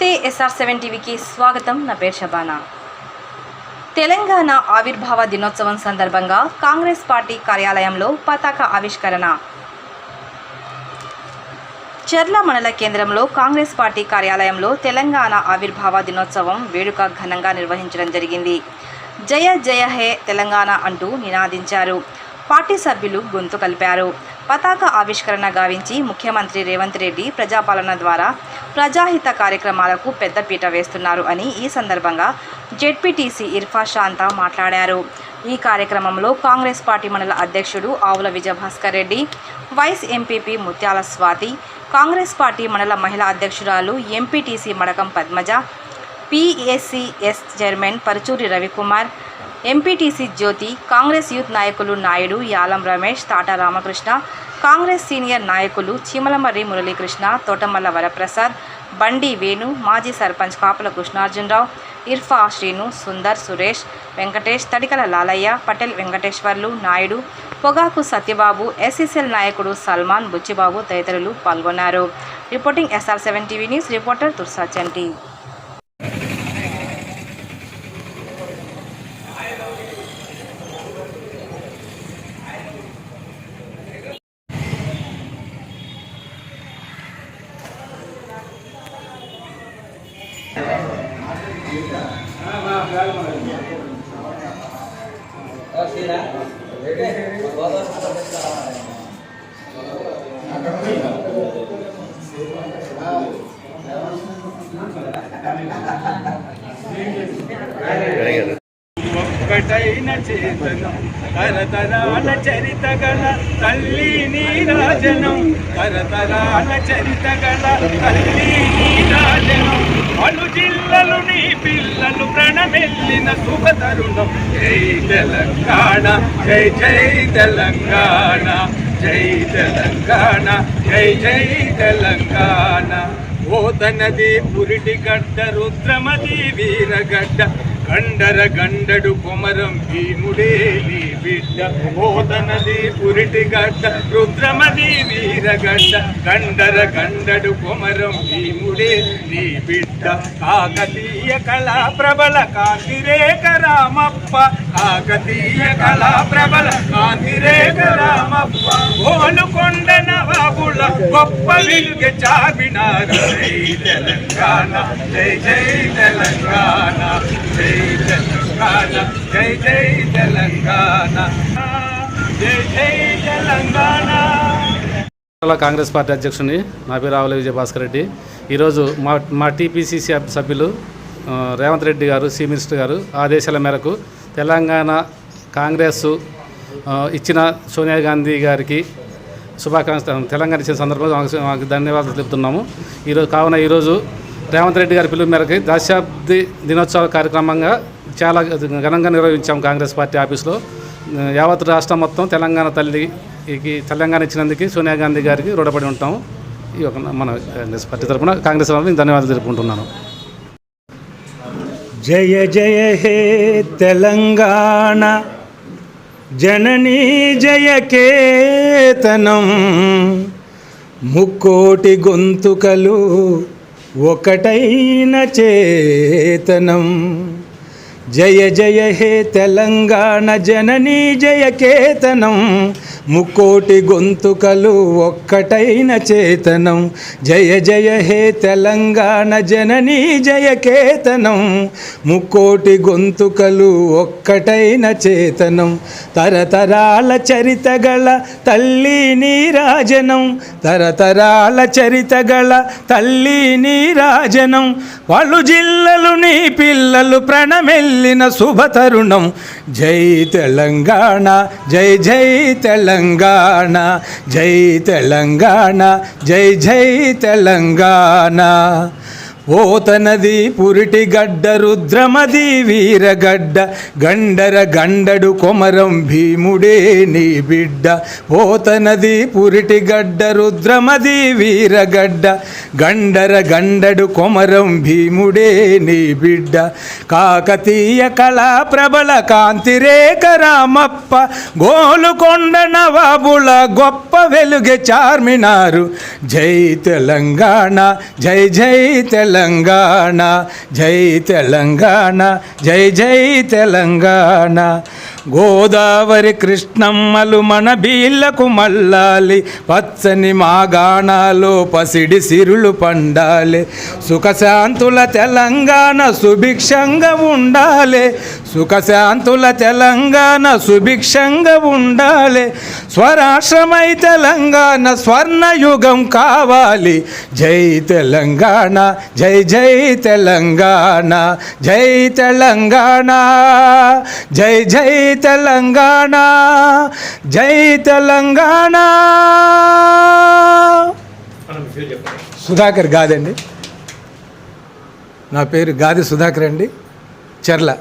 నమస్తే SR seven టీవీకి స్వాగతం. నా పేరు షబానా. తెలంగాణ ఆవిర్భావ దినోత్సవం సందర్భంగా కాంగ్రెస్ పార్టీ కార్యాలయంలో పతాక ఆవిష్కరణ. చర్ల మండల కేంద్రంలో కాంగ్రెస్ పార్టీ కార్యాలయంలో తెలంగాణ ఆవిర్భావ దినోత్సవం వేడుక ఘనంగా నిర్వహించడం జరిగింది. జయ జయ హే తెలంగాణ అంటూ నినాదించారు. పార్టీ సభ్యులు గొంతు కలిపారు. పతాక ఆవిష్కరణ గావించి ముఖ్యమంత్రి రేవంత్ రెడ్డి ప్రజాపాలన ద్వారా ప్రజాహిత కార్యక్రమాలకు పెద్దపీట వేస్తున్నారు అని ఈ సందర్భంగా జెడ్పీటీసీ ఇర్ఫా శాంత మాట్లాడారు. ఈ కార్యక్రమంలో కాంగ్రెస్ పార్టీ మండల అధ్యక్షుడు ఆవుల విజయభాస్కర్ రెడ్డి వైస్ ఎంపీపీ ముత్యాల స్వాతి కాంగ్రెస్ పార్టీ మండల మహిళా అధ్యక్షురాలు MPTC Madakam Padmaja PSCS chairman Paruchuri Ravikumar MPTC Jyothi Congress youth నాయకులు నాయుడు యాలం రమేష్ తాటా రామకృష్ణ కాంగ్రెస్ సీనియర్ నాయకులు చీమలమర్రి మురళీకృష్ణ తోటమల్ల వరప్రసాద్ బండి వేణు మాజీ సర్పంచ్ కాపుల కృష్ణార్జునరావు ఇర్ఫా శ్రీను సుందర్ సురేష్ వెంకటేష్ తడికల లాలయ్య పటేల్ వెంకటేశ్వర్లు నాయుడు పొగాకు సత్యబాబు ఎస్ఈసీఎల్ నాయకుడు సల్మాన్ బుచ్చిబాబు తదితరులు పాల్గొన్నారు. Reporting SR seven TV news reporter తుర్సాచంటి ఒక్కటైన చేతనం తరతరాల చరిత గల తల్లి నీరాజనం తరతరాల చరిత గల తల్లి నీరాజనం పలు జిల్లలు నీ పిల్లలు ప్రణమెల్లిన శుభ తరుణం జై తెలంగాణ జై జై తెలంగాణ జై తెలంగాణ జై జై తెలంగాణ. ఓదనది పురిటి గడ్డ రుద్రమది వీరగడ్డ గండర గండడు కొమరం భీముడే బిడ్డ. ఓదనది పురిటి గడ్డ రుద్రమది వీరగడ్డ గండర గండడు కొమరం భీముడే నీ బిడ్డ. కాకతీయ కళా ప్రబల కాంతిరేక రామప్ప. కాకతీయ కళా ప్రబల కాంతిరేక రామప్ప. ఓలుకొండ నవాబుల గొప్ప విలుగ చాపినారు జై తెలంగాణ జై జై తెలంగాణ జై తెలంగాణ జై జై తెలంగాణ. జై జై తెలంగాణ. కాంగ్రెస్ పార్టీ అధ్యక్షుని నా పేరు ఆవుల విజయభాస్కర్ రెడ్డి. ఈరోజు మా మా టీపీసీసీ సభ్యులు రేవంత్ రెడ్డి గారు సి మినిస్టర్ గారు ఆదేశాల మేరకు తెలంగాణ కాంగ్రెస్ ఇచ్చిన సోనియా గాంధీ గారికి శుభాకాంక్ష తెలంగాణ ఇచ్చిన సందర్భంగా మాకు- ధన్యవాదాలు తెలుపుతున్నాము. ఈరోజు కావున ఈరోజు రేవంత్ రెడ్డి గారి పిలుపు మేరకు దశాబ్ది దినోత్సవ కార్యక్రమంగా చాలా ఘనంగా నిర్వహించాం కాంగ్రెస్ పార్టీ ఆఫీస్లో. యావత్ రాష్ట్రం మొత్తం తెలంగాణ తల్లికి తెలంగాణ ఇచ్చినందుకు సోనియా గాంధీ గారికి రుణపడి ఉంటాము ఈ ఒక మన కాంగ్రెస్ పార్టీ తరఫున కాంగ్రెస్ తరఫున ధన్యవాదాలు తెలుపుకుంటున్నాను. జయ జయ హే తెలంగాణ. జననీ జయ కేతనం. ముక్కోటి గొంతుకలు ఒకటైన చేతనం. జయ జయ హే తెలంగాణ జననీ జయకేతనం ముక్కోటి గొంతుకలు ఒక్కటైన చేతనం. జయ జయ హే తెలంగాణ జననీ జయకేతనం ముక్కోటి గొంతుకలు ఒక్కటైన చేతనం. తరతరాల చరితగల తల్లి నీరాజనం. తరతరాల చరితగల తల్లి నీరాజనం. వాళ్ళు జిల్లలు నీ పిల్లలు ప్రణమెల్లిన శుభతరుణం జై తెలంగాణ జై జై తెలంగాణ జై తెలంగాణ జై జై తెలంగాణ. ఓతనది పురిటి గడ్డ రుద్రమది వీరగడ్డ గండర గండడు కొమరం భీముడే నీ బిడ్డ. ఓతనది పురిటి గడ్డ రుద్రమది వీరగడ్డ గండర గండడు కొమరం భీముడే నీ బిడ్డ. కాకతీయ కళా ప్రబల కాంతిరేఖ రామప్ప గోలుకొండ నవాబుల గొప్ప వెలుగె చార్మినారు. జై తెలంగాణ జై జై తెలంగాణ. తెలంగాణ జై తెలంగాణ జై జై తెలంగాణ. గోదావరి కృష్ణమ్మలు మన బీళ్ళకు మల్లాలి పచ్చని మా పసిడి సిరులు పండాలి. సుఖశాంతుల తెలంగాణ సుభిక్షంగా ఉండాలి. సుఖశాంతుల తెలంగాణ సుభిక్షంగా ఉండాలి. స్వరాష్ట్రమై తెలంగాణ స్వర్ణయుగం కావాలి. జై తెలంగాణ జై జై తెలంగాణ జై తెలంగాణ జై జై తెలంగాణ జై తెలంగాణ. సుధాకర్ గాదండి. నా పేరు గాది సుధాకర్ అండి. చెర్ల.